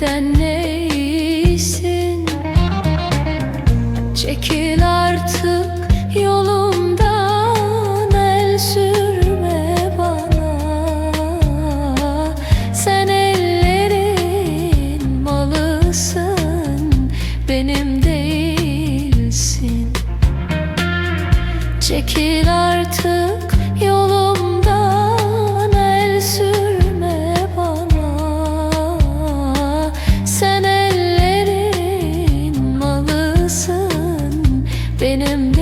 Neden neysin? Çekil artık yolumdan El sürme bana Sen ellerin malısın Benim değilsin Çekil artık and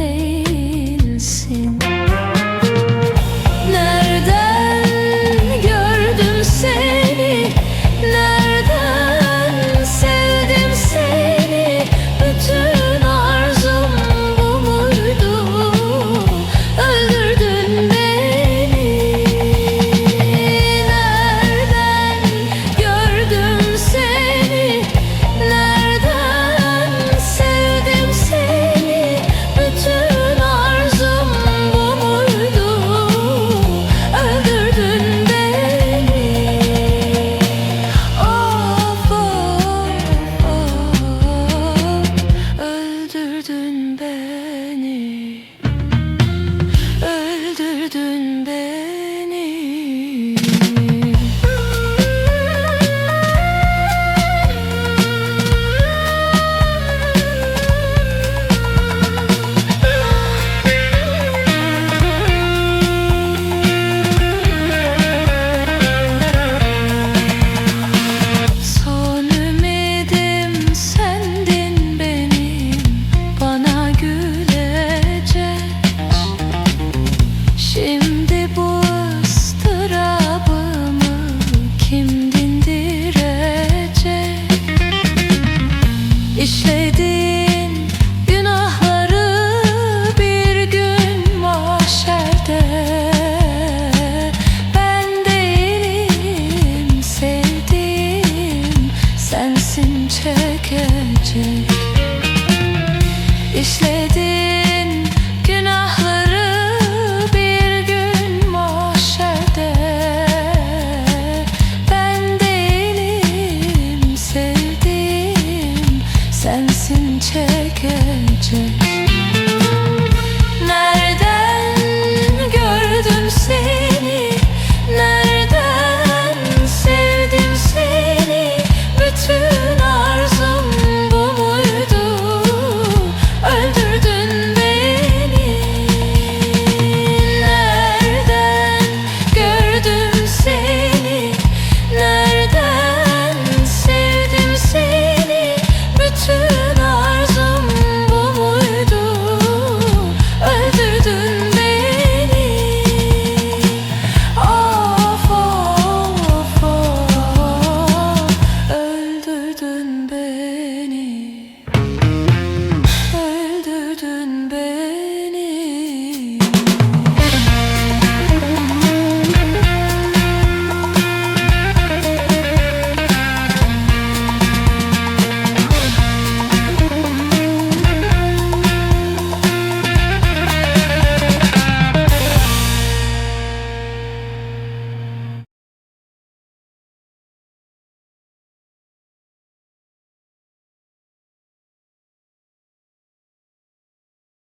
Someday sensin çekecek.